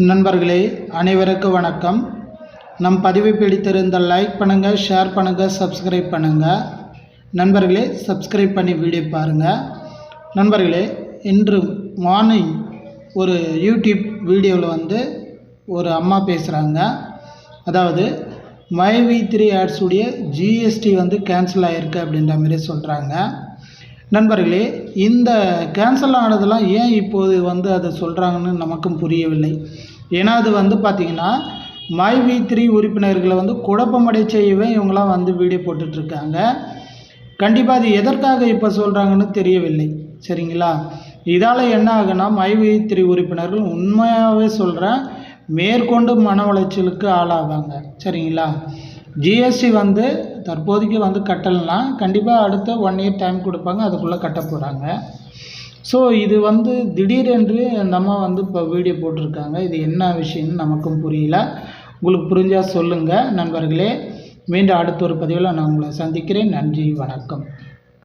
நண்பர்களே அனைவருக்கும் வணக்கம். நம் பதிவை பிடித்திருந்த லைக் பண்ணுங்கள் ஷேர் பண்ணுங்கள் சப்ஸ்கிரைப் பண்ணுங்கள் நண்பர்களே சப்ஸ்கிரைப் பண்ணி வீடியோ பாருங்கள் நண்பர்களே இன்று மார்னிங் ஒரு யூடியூப் வீடியோவில் வந்து ஒரு அம்மா பேசுகிறாங்க அதாவது மை வி த்ரீ ஆட்ஸுடைய ஜிஎஸ்டி வந்து கேன்சல் ஆகிருக்கு அப்படின்ற மாதிரி சொல்கிறாங்க நண்பர்களே இந்த கேன்சல் ஆனதெல்லாம் ஏன் இப்போது வந்து அதை சொல்கிறாங்கன்னு நமக்கும் புரியவில்லை. ஏன்னா அது வந்து பார்த்திங்கன்னா மை வி த்ரீ உறுப்பினர்களை வந்து குழப்பமடை செய்யவே இவங்களாம் வந்து வீடியோ போட்டுட்ருக்காங்க. கண்டிப்பாக அது எதற்காக இப்போ சொல்கிறாங்கன்னு தெரியவில்லை. சரிங்களா? இதால் என்ன ஆகுனா மை வி த்ரீ உறுப்பினர்கள் உண்மையாகவே சொல்கிறேன் மேற்கொண்டு மன உளைச்சலுக்கு ஆளாவாங்க. சரிங்களா? ஜிஎஸ்டி வந்து தற்போதைக்கு வந்து கட்டலைன்னா கண்டிப்பாக அடுத்த ஒன் இயர் டைம் கொடுப்பாங்க அதுக்குள்ளே கட்ட போகிறாங்க ஸோ இது வந்து திடீரென்று அந்த அம்மா வந்து இப்போ வீடியோ போட்டிருக்காங்க. இது என்ன விஷயம்னு நமக்கும் புரியல. உங்களுக்கு புரிஞ்சால் சொல்லுங்கள் நண்பர்களே. மீண்டும் அடுத்த ஒரு பதிவில் நான் உங்களை சந்திக்கிறேன். நன்றி வணக்கம்.